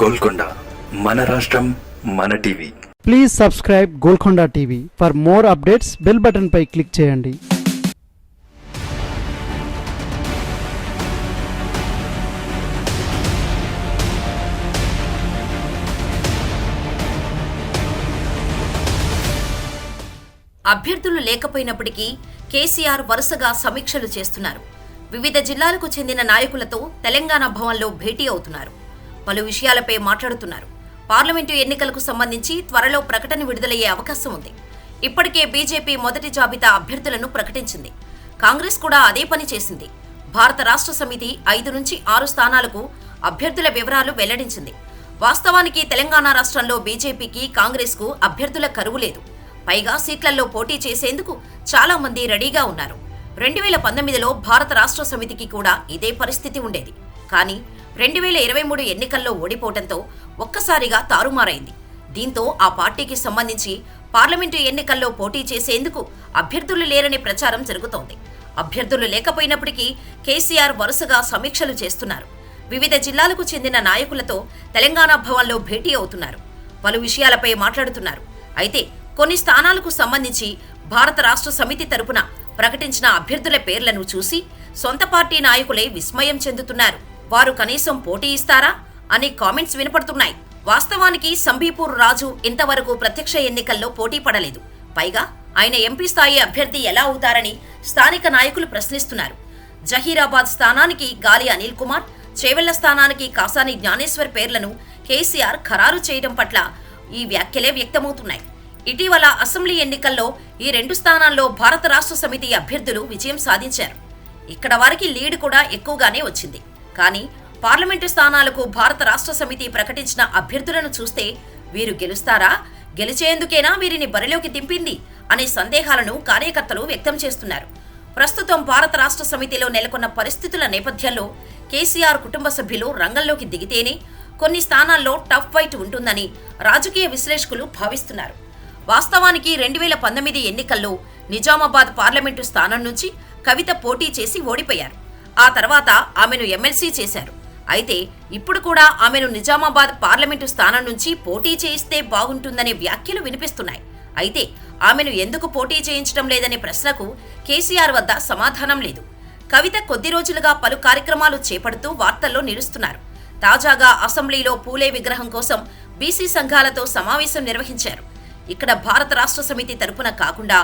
గోల్కొండ మన రాష్ట్రం మన TV. Please subscribe Golconda TV for more updates bell button pi click చేయండి. అభ్యర్థులు లేకపోయినప్పటికీ కేసీఆర్ వరుసగా సమీక్షలు చేస్తున్నారు. వివిధ జిల్లాలకు చెందిన నాయకులతో తెలంగాణ భవన్లో భేటీ అవుతున్నారు. పలు విషయాలపై మాట్లాడుతున్నారు. పార్లమెంటు ఎన్నికలకు సంబంధించి త్వరలో ప్రకటన విడుదలయ్యే అవకాశం ఉంది. ఇప్పటికే బీజేపీ మొదటి జాబితా అభ్యర్థులను ప్రకటించింది. కాంగ్రెస్ కూడా అదే పని చేసింది. భారత రాష్ట్ర సమితి ఐదు నుంచి ఆరు స్థానాలకు అభ్యర్థుల వివరాలు వెల్లడించింది. వాస్తవానికి తెలంగాణ రాష్ట్రంలో బీజేపీకి కాంగ్రెస్కు అభ్యర్థుల కరువు లేదు. పైగా సీట్లలో పోటీ చేసేందుకు చాలా మంది రెడీగా ఉన్నారు. రెండు వేల పంతొమ్మిదిలో భారత రాష్ట్ర సమితికి కూడా ఇదే పరిస్థితి ఉండేది. కానీ రెండు వేల ఇరవై మూడు ఎన్నికల్లో ఓడిపోవడంతో ఒక్కసారిగా తారుమారైంది. దీంతో ఆ పార్టీకి సంబంధించి పార్లమెంటు ఎన్నికల్లో పోటీ చేసేందుకు అభ్యర్థులు లేరనే ప్రచారం జరుగుతోంది. అభ్యర్థులు లేకపోయినప్పటికీ కేసీఆర్ వరుసగా సమీక్షలు చేస్తున్నారు. వివిధ జిల్లాలకు చెందిన నాయకులతో తెలంగాణ భవన్లో భేటీ అవుతున్నారు. పలు విషయాలపై మాట్లాడుతున్నారు. అయితే కొన్ని స్థానాలకు సంబంధించి భారత రాష్ట్ర సమితి తరపున ప్రకటించిన అభ్యర్థుల పేర్లను చూసి సొంత పార్టీ నాయకులే విస్మయం చెందుతున్నారు. వారు కనీసం పోటీ ఇస్తారా? అనే కామెంట్స్ వినపడుతున్నాయి. వాస్తవానికి సంబీపూర్ రాజు ఇంతవరకు ప్రత్యక్ష ఎన్నికల్లో పోటీ పడలేదు. పైగా ఆయన ఎంపీ స్థాయి అభ్యర్థి ఎలా అవుతారని స్థానిక నాయకులు ప్రశ్నిస్తున్నారు. జహీరాబాద్ స్థానానికి గాలి అనిల్ కుమార్ చేవెళ్ళ స్థానానికి కాసాని జ్ఞానేశ్వర్ పేర్లను కేసీఆర్ ఖరారు చేయడం పట్ల ఈ వ్యాఖ్యలే వ్యక్తమవుతున్నాయి. ఇటీవల అసెంబ్లీ ఎన్నికల్లో ఈ రెండు స్థానాల్లో భారత రాష్ట్ర సమితి అభ్యర్థులు విజయం సాధించారు. ఇక్కడ వారికి లీడ్ కూడా ఎక్కువగానే వచ్చింది. కానీ పార్లమెంటు స్థానాలకు భారత రాష్ట్ర సమితి ప్రకటించిన అభ్యర్థులను చూస్తే వీరు గెలుస్తారా? గెలిచేందుకేనా వీరిని బరిలోకి దింపింది? అనే సందేహాలను కార్యకర్తలు వ్యక్తం చేస్తున్నారు. ప్రస్తుతం భారత రాష్ట్ర సమితిలో నెలకొన్న పరిస్థితుల నేపథ్యంలో కేసీఆర్ కుటుంబ సభ్యులు రంగంలోకి దిగితేనే కొన్ని స్థానాల్లో టఫ్ ఫైట్ ఉంటుందని రాజకీయ విశ్లేషకులు భావిస్తున్నారు. వాస్తవానికి రెండు వేల పంతొమ్మిది ఎన్నికల్లో నిజామాబాద్ పార్లమెంటు స్థానం నుంచి కవిత పోటీ చేసి ఓడిపోయారు. ఆ తర్వాత ఆమెను ఎమ్మెల్సీ చేశారు. అయితే ఇప్పుడు కూడా ఆమెను నిజామాబాద్ పార్లమెంటు స్థానం నుంచి పోటీ చేయిస్తే బాగుంటుందనే వ్యాఖ్యలు వినిపిస్తున్నాయి. అయితే ఆమెను ఎందుకు పోటీ చేయించడం లేదనే ప్రశ్నకు కేసీఆర్ వద్ద సమాధానం లేదు. కవిత కొద్ది రోజులుగా పలు కార్యక్రమాలు చేపడుతూ వార్తల్లో నిలుస్తున్నారు. తాజాగా అసెంబ్లీలో పూలే విగ్రహం కోసం బీసీ సంఘాలతో సమావేశం నిర్వహించారు. ఇక్కడ భారత రాష్ట్ర సమితి తరపున కాకుండా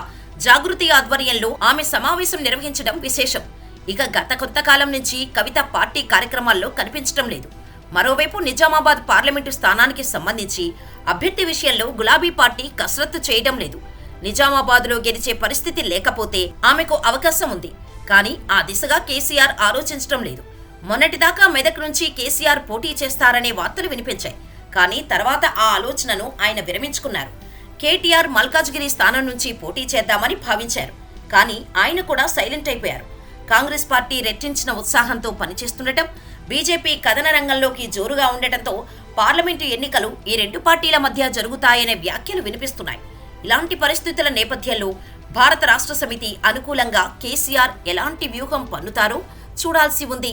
జాగృతి ఆధ్వర్యంలో ఆమె సమావేశం నిర్వహించడం విశేషం. ఇక గత కొంతకాలం నుంచి కవిత పార్టీ కార్యక్రమాల్లో కనిపించడం లేదు. మరోవైపు నిజామాబాద్ పార్లమెంటు స్థానానికి సంబంధించి అభ్యర్థి విషయంలో గులాబీ పార్టీ కసరత్తు చేయడం లేదు. నిజామాబాద్లో గెలిచే పరిస్థితి లేకపోతే ఆమెకు అవకాశం ఉంది. కానీ ఆ దిశగా కేసీఆర్ ఆలోచించడం లేదు. మొన్నటిదాకా మెదక్ నుంచి కేసీఆర్ పోటీ చేస్తారనే వార్తలు వినిపించాయి. కానీ తర్వాత ఆ ఆలోచనను ఆయన విరమించుకున్నారు. కేటీఆర్ మల్కాజ్గిరి స్థానం నుంచి పోటీ చేద్దామని భావించారు. కానీ ఆయన కూడా సైలెంట్ అయిపోయారు. కాంగ్రెస్ పార్టీ రెట్టించిన ఉత్సాహంతో పనిచేస్తుండటం బీజేపీ కథన రంగంలోకి జోరుగా ఉండటంతో పార్లమెంటు ఎన్నికలు ఈ రెండు పార్టీల మధ్య జరుగుతాయనే వ్యాఖ్యలు వినిపిస్తున్నాయి. ఇలాంటి పరిస్థితుల నేపథ్యంలో భారత రాష్ట్ర సమితి అనుకూలంగా కేసీఆర్ ఎలాంటి వ్యూహం పన్నుతారో చూడాల్సి ఉంది